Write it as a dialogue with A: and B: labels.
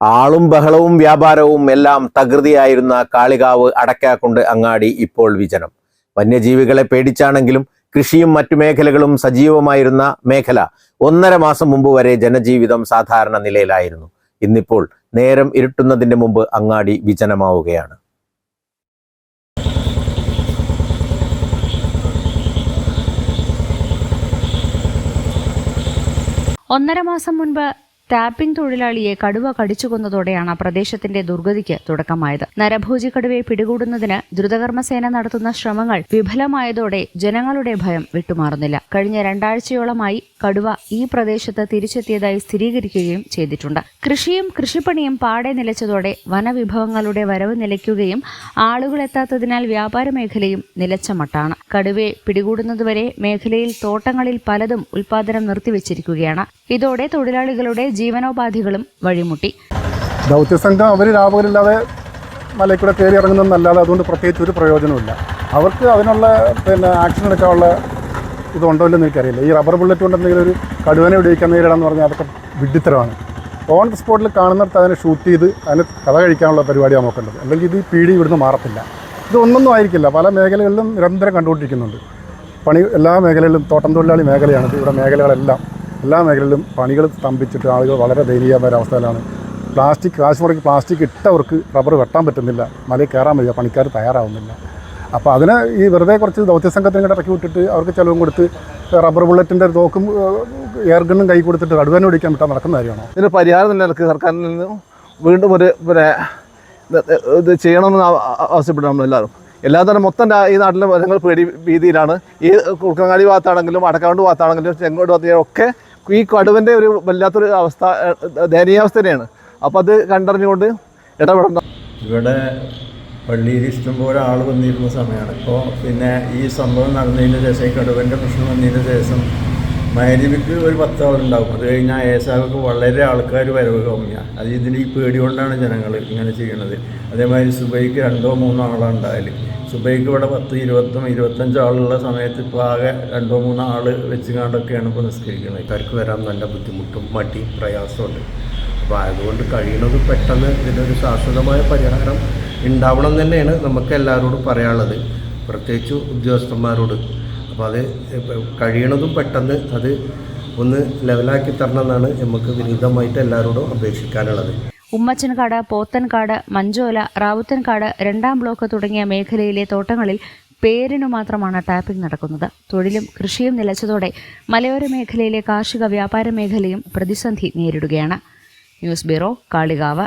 A: ആളും ബഹളവും വ്യാപാരവും എല്ലാം തകൃതിയായിരുന്ന കാളികാവ് അടക്കാക്കുണ്ട് അങ്ങാടി ഇപ്പോൾ വിജനം. വന്യജീവികളെ പേടിച്ചാണെങ്കിലും കൃഷിയും മറ്റു മേഖലകളും സജീവമായിരുന്ന മേഖല ഒന്നര മാസം മുമ്പ് വരെ ജനജീവിതം സാധാരണ നിലയിലായിരുന്നു. ഇന്നിപ്പോൾ നേരം ഇരുട്ടുന്നതിന്റെ മുമ്പ് അങ്ങാടി വിജനമാവുകയാണ്.
B: ഒന്നര മാസം മുൻപ് ടാപ്പിംഗ് തൊഴിലാളിയെ കടുവ കടിച്ചുകൊന്നതോടെയാണ് പ്രദേശത്തിന്റെ ദുർഗതിക്ക് തുടക്കമായത്. നരഭോജി കടുവയെ പിടികൂടുന്നതിന് ദ്രുതകർമ്മസേന നടത്തുന്ന ശ്രമങ്ങൾ വിഫലമായതോടെ ജനങ്ങളുടെ ഭയം വിട്ടുമാറുന്നില്ല. കഴിഞ്ഞ രണ്ടാഴ്ചയോളമായി കടുവ ഈ പ്രദേശത്ത് തിരിച്ചെത്തിയതായി സ്ഥിരീകരിക്കുകയും ചെയ്തിട്ടുണ്ട്. കൃഷിയും കൃഷിപ്പണിയും പാടെ നിലച്ചതോടെ വനവിഭവങ്ങളുടെ വരവ് നിലയ്ക്കുകയും ആളുകൾ എത്താത്തതിനാൽ വ്യാപാര മേഖലയും നിലച്ച മട്ടാണ്. കടുവയെ പിടികൂടുന്നതുവരെ മേഖലയിൽ തോട്ടങ്ങളിൽ പലതും ഉൽപാദനം നിർത്തിവച്ചിരിക്കുകയാണ്. ഇതോടെ തൊഴിലാളികളുടെ ജീവനോപാധികളും വഴിമുട്ടി.
C: ദൗത്യസംഘം അവർ രാപകലില്ലാതെ മലയിൽ കയറി ഇറങ്ങുന്നതെന്നല്ലാതെ അതുകൊണ്ട് പ്രത്യേകിച്ച് ഒരു പ്രയോജനമില്ല അവർക്ക് അതിനുള്ള പിന്നെ ആക്ഷൻ എടുക്കാനുള്ള ഇതുണ്ടോ ഇല്ലെന്ന് എനിക്കറിയില്ല. ഈ റബ്ബർ ബുള്ളറ്റ് കൊണ്ട് എന്തെങ്കിലും ഒരു കടുവനെ ഉപയോഗിക്കാൻ നേരിടാന്ന് പറഞ്ഞാൽ അതൊക്കെ വിഡിത്തരമാണ് ഓൺ ദി സ്പോട്ടിൽ കാണുന്നിടത്ത് അതിനെ ഷൂട്ട് ചെയ്ത് അതിന് കഥ കഴിക്കാനുള്ള പരിപാടിയാണ് നോക്കേണ്ടത്. അല്ലെങ്കിൽ ഇത് പീടി ഇവിടുന്ന് മാറത്തില്ല. ഇതൊന്നൊന്നും ആയിരിക്കില്ല. പല മേഖലകളിലും നിരന്തരം കണ്ടുകൊണ്ടിരിക്കുന്നുണ്ട്. പണി എല്ലാ മേഖലകളിലും തോട്ടം തൊഴിലാളി മേഖലയാണ് ഇവിടെ മേഖലകളെല്ലാം എല്ലാ മേഖലകളിലും പണികൾ സ്തംഭിച്ചിട്ട് ആളുകൾ വളരെ ദയനീയമായ അവസ്ഥയിലാണ്. പ്ലാസ്റ്റിക് കാശ് മുടക്കി പ്ലാസ്റ്റിക് ഇട്ടവർക്ക് റബ്ബർ വെട്ടാൻ പറ്റുന്നില്ല. മലയിൽ കയറാൻ വയ്യ. പണിക്കാർ തയ്യാറാവുന്നില്ല. അപ്പോൾ അതിന് ഈ വെറുതെ കുറച്ച് ദൗത്യസംഘത്തിന് കൂടെ ഇറക്കി വിട്ടിട്ട് അവർക്ക് ചിലവും കൊടുത്ത് റബ്ബർ ബുള്ളറ്റിന്റെ തോക്കും എയർ ഗണ്ണും കൈ കൊടുത്തിട്ട് കടുവനെ ഓടിക്കാൻ വിട്ടാൽ നടക്കുന്ന കാര്യമാണോ?
D: ഇതിന് പരിഹാരം തന്നെ നിലനിൽക്ക് സർക്കാരിൽ നിന്ന് വീണ്ടും ഒരു പിന്നെ ഇത് ചെയ്യണമെന്ന് ആവശ്യപ്പെടണം ആവശ്യപ്പെടുന്നു നമ്മളെല്ലാവരും. എല്ലാ തന്നെ മൊത്തം ഈ നാട്ടിലെ ജനങ്ങൾ പേടി ഭീതിയിലാണ്. ഈ കുറുക്കങ്ങാടി ഭാഗത്താണെങ്കിലും അടക്കാണ്ട് ഭാഗത്താണെങ്കിലും ചെങ്കോട് ഭാഗത്താണെങ്കിലും ഒക്കെ ഈ കടുവന്റെ ഒരു വല്ലാത്തൊരു അവസ്ഥ ദയനീയാവസ്ഥ തന്നെയാണ്. അപ്പോൾ അത് കണ്ടറിഞ്ഞുകൊണ്ട് ഇടപെടണം.
E: ഇവിടെ പള്ളിയിൽ ഇഷ്ടംപോലെ ആൾ വന്നിരുന്ന സമയമാണ്. ഇപ്പോൾ പിന്നെ ഈ സംഭവം നടന്നതിന് ശേഷം ഈ കടുവന്റെ പ്രശ്നം വന്നതിന് ശേഷം മൈരിവിക്ക് ഒരു പത്ത് ആളുണ്ടാവും അത് കഴിഞ്ഞാൽ ഏസാവൊക്കെ വളരെ ആൾക്കാർ വരവ് കമ്മിയാണ് അത് ഇതിന് ഈ പേടി കൊണ്ടാണ് ജനങ്ങൾ ഇങ്ങനെ ചെയ്യണത്. അതേമാതിരി സുബൈക്ക് രണ്ടോ മൂന്നോ ആളാണ് ഉണ്ടായാൽ സുബൈക്ക് ഇവിടെ പത്ത് ഇരുപത്തും ഇരുപത്തഞ്ച് ആളുള്ള സമയത്ത് ഇപ്പോൾ ആകെ രണ്ടോ മൂന്നോ ആൾ വെച്ച് കണ്ടൊക്കെയാണ് ഇപ്പോൾ നിസ്കരിക്കുന്നത്
F: ഇക്കാർക്ക് വരാൻ നല്ല ബുദ്ധിമുട്ടും മടി പ്രയാസമുണ്ട് അപ്പോൾ അതുകൊണ്ട് കഴിയുന്നത് പെട്ടെന്ന് ഇതിനൊരു ശാശ്വതമായ പരിഹാരം ഉണ്ടാവണം തന്നെയാണ് നമുക്ക് എല്ലാവരോടും പറയാനുള്ളത്. പ്രത്യേകിച്ച് ഉദ്യോഗസ്ഥന്മാരോട്. അപ്പോൾ അത് കഴിയണതും പെട്ടെന്ന് അത് ഒന്ന് ലെവലാക്കി തരണം എന്നാണ് നമുക്ക് വിനീതമായിട്ട് എല്ലാവരോടും അപേക്ഷിക്കാനുള്ളത്.
B: ഉമ്മച്ചൻകാട് പോത്തൻകാട് മഞ്ചോല റാവുത്തൻകാട് രണ്ടാം ബ്ലോക്ക് തുടങ്ങിയ മേഖലയിലെ തോട്ടങ്ങളിൽ പേരിനു മാത്രമാണ് ടാപ്പിംഗ് നടക്കുന്നത്. തൊഴിലും കൃഷിയും നിലച്ചതോടെ മലയോര മേഖലയിലെ കാർഷിക വ്യാപാര മേഖലയും പ്രതിസന്ധി നേരിടുകയാണ്. News bureau Kalikavu.